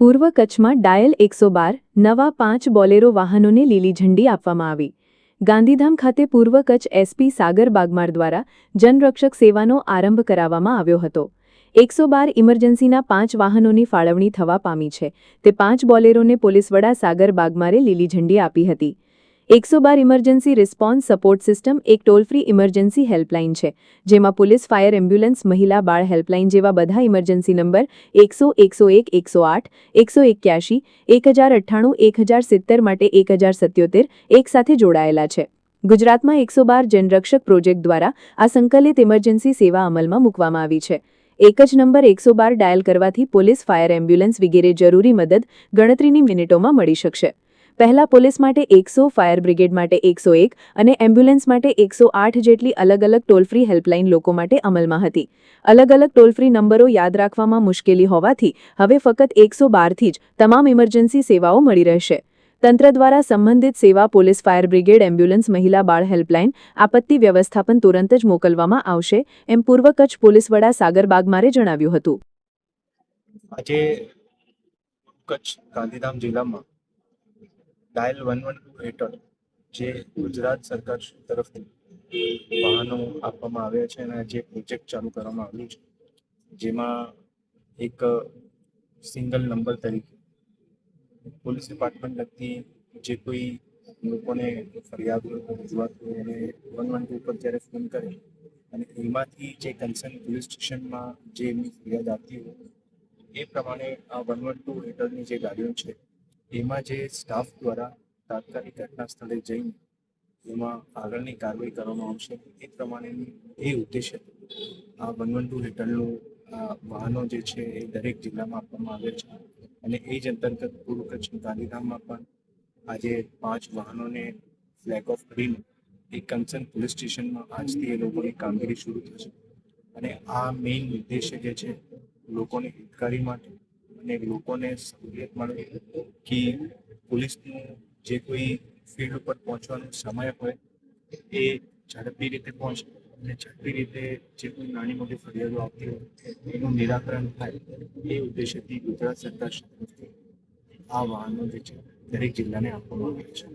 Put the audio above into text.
પૂર્વ કચ્છમાં ડાયલ એકસો બાર, નવા પાંચ બોલેરો વાહનોને લીલી ઝંડી આપવામાં આવી. ગાંધીધામ ખાતે પૂર્વ કચ્છ એસપી સાગર બાગમાર દ્વારા જનરક્ષક સેવાનો આરંભ કરાવવામાં આવ્યો હતો. એકસો બાર ઇમરજન્સીના પાંચ વાહનોની ફાળવણી થવા પામી છે. તે પાંચ બોલેરોને પોલીસ વડા સાગર બાગમારે લીલી ઝંડી આપી હતી. એકસો બાર ઇમરજન્સી રિસ્પોન્સ સપોર્ટ સિસ્ટમ એક ટોલ ફ્રી ઇમરજન્સી હેલ્પલાઇન છે, જેમાં પોલીસ, ફાયર એમ્બ્યુલન્સ, મહિલા, બાળ હેલ્પલાઇન જેવા બધા ઇમરજન્સી નંબર એકસો એકસો એક, એકસો આઠ, એકસો એક્યાસી એક હજાર અઠ્ઠાણું એક હજાર સિત્તેર માટે એક હજાર સત્યોતેર એક સાથે જોડાયેલા છે. ગુજરાતમાં એકસો બાર જનરક્ષક પ્રોજેક્ટ દ્વારા આ સંકલિત ઇમરજન્સી સેવા અમલમાં મૂકવામાં આવી છે. એક જ નંબર એકસો બાર ડાયલ કરવાથી પોલીસ, ફાયર એમ્બ્યુલન્સ વગેરે જરૂરી મદદ ગણતરીની મિનિટોમાં મળી શકશે. પહેલા પોલીસ માટે એકસો, ફાયર બ્રિગેડ માટે એકસો એક અને એમ્બ્યુલન્સ માટે એકસો આઠ જેટલી અલગ અલગ ટોલ ફ્રી હેલ્પલાઇન લોકો માટે અમલમાં હતી. અલગ અલગ ટોલ ફ્રી નંબરો યાદ રાખવામાં મુશ્કેલી હોવાથી હવે ફક્ત એકસો બારથી જ તમામ ઇમરજન્સી સેવાઓ મળી રહેશે. તંત્ર દ્વારા સંબંધિત સેવા પોલીસ, ફાયર બ્રિગેડ, એમ્બ્યુલન્સ, મહિલા બાળ હેલ્પલાઇન, આપત્તિ વ્યવસ્થાપન તુરંત જ મોકલવામાં આવશે એમ પૂર્વ કચ્છ પોલીસ વડા સાગર બાગમારે જણાવ્યું હતું. આજે કચ્છ ગાંધીધામ જિલ્લામાં ડાયલ વન વન ટુ હેઠળ જે ગુજરાત સરકાર તરફથી વાહનો આપવામાં આવ્યા છે અને જે પ્રોજેક્ટ ચાલુ કરવામાં આવ્યું છે. જેમાં એક સિંગલ નંબર તરીકે પોલીસ ડિપાર્ટમેન્ટ લગતી જે કોઈ લોકોને ફરિયાદ રજૂઆત અને વન વન ટુ ઉપર જ્યારે ફોન કરે અને એમાંથી જે કન્સર્ન પોલીસ સ્ટેશનમાં જે એમની ફરિયાદ આવતી હોય એ પ્રમાણે આ વન વન ટુ હેઠળની જે ગાડીઓ છે એમાં જે સ્ટાફ દ્વારા તાત્કાલિક ઘટના સ્થળે જઈને એમાં આગળની કાર્યવાહી કરવામાં આવશે, એ પ્રમાણેની એ ઉદ્દેશ્ય આ વન વન ટુ આ વાહનો જે છે એ દરેક જિલ્લામાં આપવામાં આવે છે. અને એ જ અંતર્ગત પૂર્વ કચ્છ ગાંધીધામમાં પણ આજે પાંચ વાહનોને ફ્લેગ ઓફ કરીને એક કન્સર્ન પોલીસ સ્ટેશનમાં આજથી એ લોકોની કામગીરી શરૂ થશે. અને આ મેઇન ઉદ્દેશ્ય જે છે, લોકોની હિતકારી માટે અને લોકોને સહુલિયત મળે કે પોલીસનું જે કોઈ ફિલ્ડ ઉપર પહોંચવાનો સમય હોય, એ ઝડપી રીતે પહોંચે અને ઝડપી રીતે જે કોઈ નાની મોટી ફરિયાદો આવતી હોય, એનું નિરાકરણ થાય એ ઉદ્દેશ્યથી ગુજરાત સરકાર આ વાહનો જે છે, દરેક જિલ્લાને આપવામાં આવે છે.